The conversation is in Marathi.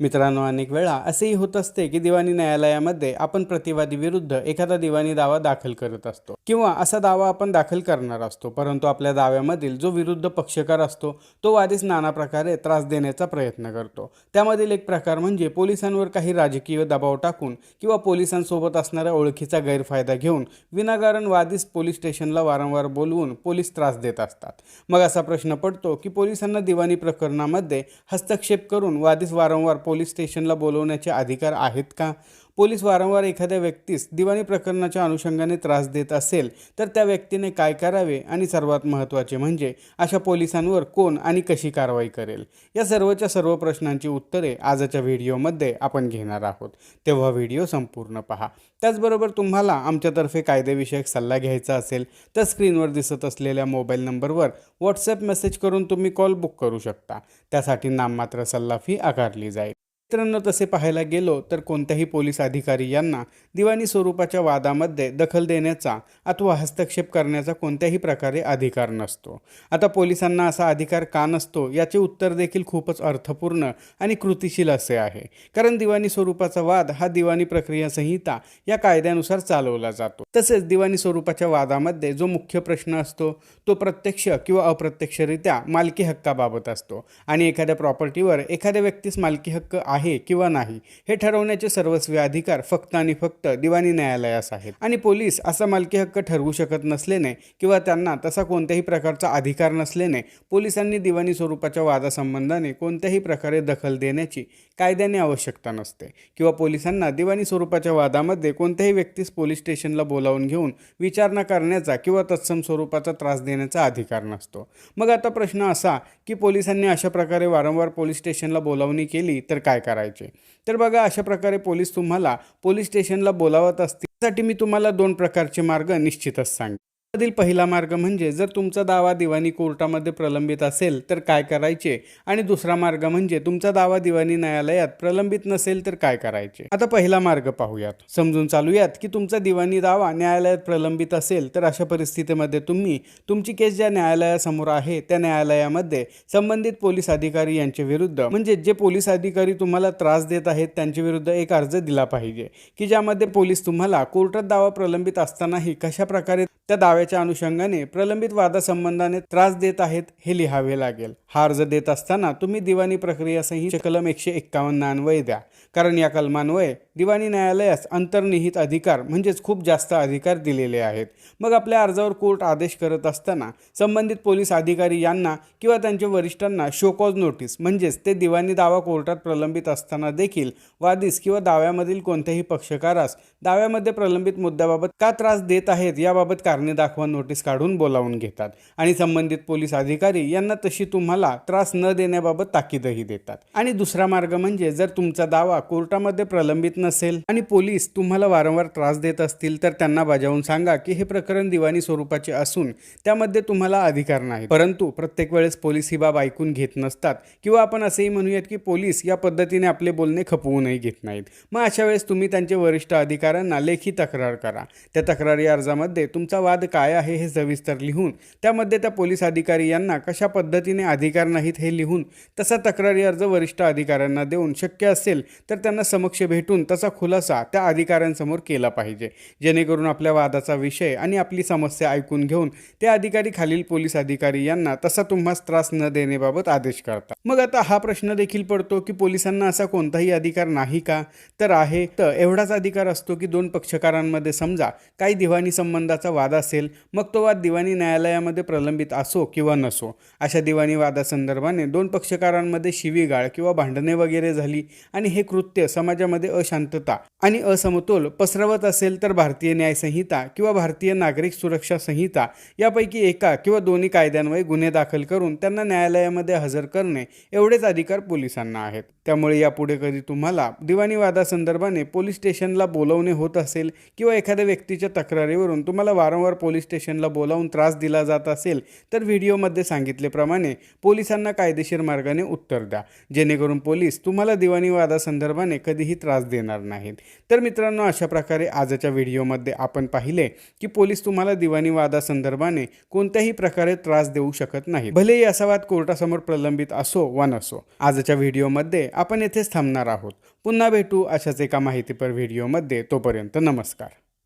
मित्रांनो अनेक वेळा असेही होत असते की दिवाणी न्यायालयामध्ये आपण प्रतिवादी विरुद्ध एखादा दिवाणी दावा दाखल करत असतो किंवा असा दावा आपण दाखल करणार असतो. परंतु आपल्या दाव्यामधील जो विरुद्ध पक्षकार असतो तो वादीस नाना प्रकारे त्रास देण्याचा प्रयत्न करतो. त्यामधील एक प्रकार म्हणजे पोलिसांवर काही राजकीय दबाव टाकून किंवा पोलिसांसोबत असणाऱ्या ओळखीचा गैरफायदा घेऊन विनाकारण वादीस पोलीस स्टेशनला वारंवार बोलवून पोलीस त्रास देत असतात. मग असा प्रश्न पडतो की पोलिसांना दिवाणी प्रकरणामध्ये हस्तक्षेप करून वादीस वारंवार पोलीस स्टेशनला बोलवण्याचे अधिकार आहेत का? पोलीस वारंवार एखाद्या व्यक्तीस दिवाणी प्रकरणाच्या अनुषंगाने त्रास देत असेल तर त्या व्यक्तीने काय करावे आणि सर्वात महत्त्वाचे म्हणजे अशा पोलिसांवर कोण आणि कशी कारवाई करेल? या सर्वच्या सर्व प्रश्नांची उत्तरे आजच्या व्हिडिओमध्ये आपण घेणार आहोत. तेव्हा व्हिडिओ संपूर्ण पहा. त्याचबरोबर तुम्हाला आमच्यातर्फे कायदेविषयक सल्ला घ्यायचा असेल तर स्क्रीनवर दिसत असलेल्या मोबाईल नंबरवर व्हॉट्सअप मेसेज करून तुम्ही कॉल बुक करू शकता. त्यासाठी नाममात्र सल्ला फी आकारली जाईल. मित्रांनो तसे पाहायला गेलो तर कोणत्याही पोलीस अधिकारी यांना दिवाणी स्वरूपाच्या वादामध्ये दखल देण्याचा अथवा हस्तक्षेप करण्याचा कोणत्याही प्रकारे अधिकार नसतो. आता पोलिसांना असा अधिकार का नसतो याचे उत्तर देखील खूपच अर्थपूर्ण आणि कृतिशील असे आहे. कारण दिवाणी स्वरूपाचा वाद हा दिवाणी प्रक्रिया संहिता या कायद्यानुसार चालवला जातो. तसेच दिवाणी स्वरूपाच्या वादामध्ये जो मुख्य प्रश्न असतो तो प्रत्यक्ष किंवा अप्रत्यक्षरित्या मालकी हक्काबाबत असतो. आणि एखाद्या प्रॉपर्टीवर एखाद्या व्यक्तीस मालकी हक्क आहे आहे किंवा नाही हे ठरवण्याचे सर्वस्वी अधिकार फक्त आणि फक्त दिवाणी न्यायालयास आहेत. आणि पोलीस असा मालकी हक्क ठरवू शकत नसल्याने किंवा त्यांना तसा कोणत्याही प्रकारचा अधिकार नसल्याने पोलिसांनी दिवाणी स्वरूपाच्या वादासंबंधाने कोणत्याही प्रकारे दखल देण्याची कायद्याने आवश्यकता नसते. किंवा पोलिसांना दिवाणी स्वरूपाच्या वादामध्ये कोणत्याही व्यक्तीस पोलीस स्टेशनला बोलावून घेऊन विचारणा करण्याचा किंवा तत्सम स्वरूपाचा त्रास देण्याचा अधिकार नसतो. मग आता प्रश्न असा की पोलिसांनी अशा प्रकारे वारंवार पोलीस स्टेशनला बोलावणी केली तर काय करायचे. तर बघा अशा प्रकारे पोलीस तुम्हाला पोलीस स्टेशनला बोलावत असतील. त्यासाठी मी तुम्हाला दोन प्रकारचे मार्ग निश्चितच सांगेन त्यातील पहिला मार्ग म्हणजे जर तुमचा दावा दिवाणी कोर्टामध्ये प्रलंबित असेल तर काय करायचे? आणि दुसरा मार्ग म्हणजे तुमचा दावा दिवाणी न्यायालयात प्रलंबित नसेल तर काय करायचे? आता पहिला मार्ग पाहूयात. समजून चालूयात की तुमचा दिवाणी दावा न्यायालयात प्रलंबित असेल तर अशा परिस्थितीमध्ये तुम्ही तुमची केस ज्या न्यायालयासमोर आहे त्या न्यायालयामध्ये संबंधित पोलीस अधिकारी यांच्या विरुद्ध म्हणजे जे पोलीस अधिकारी तुम्हाला त्रास देत आहेत त्यांच्या विरुद्ध एक अर्ज दिला पाहिजे की ज्यामध्ये पोलीस तुम्हाला कोर्टात दावा प्रलंबित असतानाही कशा प्रकारे त्या दाव्याच्या अनुषंगाने प्रलंबित वादासंबंधाने त्रास देत आहेत हे लिहावे लागेल. हा अर्ज देत असताना तुम्ही दिवाणी प्रक्रिया संहिता कलम एकशे एक्कावन्न अन्वय द्या. कारण या कलमान्वये दिवाणी न्यायालयास अंतर्निहित अधिकार म्हणजेच खूप जास्त अधिकार दिलेले आहेत. मग आपल्या अर्जावर कोर्ट आदेश करत असताना संबंधित पोलीस अधिकारी यांना किंवा त्यांच्या वरिष्ठांना शोकॉज नोटीस म्हणजेच ते दिवाणी दावा कोर्टात प्रलंबित असताना देखील वादीस किंवा दाव्यामधील कोणत्याही पक्षकारास दाव्यामध्ये प्रलंबित मुद्द्याबाबत का त्रास देत आहेत याबाबत कारणे दाखवा नोटीस काढून बोलावून घेतात. आणि संबंधित पोलीस अधिकारी यांना तशी तुम्हाला त्रास न देण्याबाबत ताकीदही देतात. आणि दुसरा मार्ग म्हणजे जर तुमचा दावा कोर्टामध्ये प्रलंबित नसेल आणि पोलीस तुम्हाला वारंवार त्रास देत असतील तर त्यांना बजावून सांगा की हे प्रकरण दिवाणी स्वरूपाचे असून त्यामध्ये तुम्हाला अधिकार नाही परंतु प्रत्येक वेळेस पोलीस ही बाब ऐकून घेत नसतात किंवा आपण असेही म्हणूयात की पोलीस या पद्धतीने आपले बोलणे खपवूनही घेत नाहीत. मग अशा वेळेस तुम्ही त्यांचे वरिष्ठ अधिकाऱ्यांना लेखी तक्रार करा. त्या तक्रारी अर्जामध्ये तुमचा वाद काय आहे हे सविस्तर लिहून त्यामध्ये त्या पोलीस अधिकारी यांना कशा पद्धतीने अधिकार नाहीत हे लिहून तसा तक्रारी अर्ज वरिष्ठ अधिकाऱ्यांना देऊन शक्य असेल तर त्यांना समक्ष भेटून तसा खुलासा त्या अधिकाऱ्यांसमोर केला पाहिजे. जेणेकरून आपल्या वादाचा विषय आणि आपली समस्या ऐकून घेऊन ते अधिकारी खालील पोलीस अधिकारी यांना तसा तुम्हास त्रास न देण्याबाबत आदेश करतात मग आता हा प्रश्न देखील पडतो की पोलिसांना असा कोणताही अधिकार नाही का? तर आहे. तर एवढाच अधिकार असतो की दोन पक्षकारांमध्ये समजा काही दिवाणी संबंधाचा वाद असेल मग तो वाद दिवाणी न्यायालयामध्ये प्रलंबित असो किंवा नसो अशा दिवाणी वादासंदर्भाने दोन पक्षकारांमध्ये शिवीगाळ किंवा भांडणे वगैरे झाली आणि हे कृत्य समाजामध्ये अशांतता आणि असमतोल पसरवत असेल तर भारतीय न्यायसंहिता किंवा भारतीय नागरिक सुरक्षा संहिता यापैकी एका किंवा दोन्ही कायद्यांवर गुन्हे दाखल करून त्यांना न्यायालयामध्ये हजर करणे एवढेच अधिकार पोलिसांना आहेत. त्यामुळे यापुढे कधी तुम्हाला दिवाणी वादासंदर्भाने पोलीस स्टेशनला बोलवणे होत असेल किंवा एखाद्या व्यक्तीच्या तक्रारीवरून तुम्हाला वारंवार पोलीस स्टेशनला बोलावून त्रास दिला जात असेल तर व्हिडिओमध्ये सांगितल्याप्रमाणे पोलिसांना कायदेशीर मार्गाने उत्तर द्या. जेणेकरून पोलीस तुम्हाला दिवाणी वादासंदर्भाने कधीही त्रास देणार नाहीत. तर मित्रांनो अशा प्रकारे आजच्या व्हिडिओमध्ये आपण पाहिले की पोलीस तुम्हाला दिवाणी वादासंदर्भाने कोणत्याही प्रकारे त्रास देऊ शकत नाही भलेही असा वाद कोर्टासमोर प्रलंबित असो वा नसो आजच्या व्हिडिओमध्ये आपण येथेच थांबणार आहोत. पुन्हा भेटू अशाच एका माहितीपर व्हिडिओमध्ये. तोपर्यंत नमस्कार.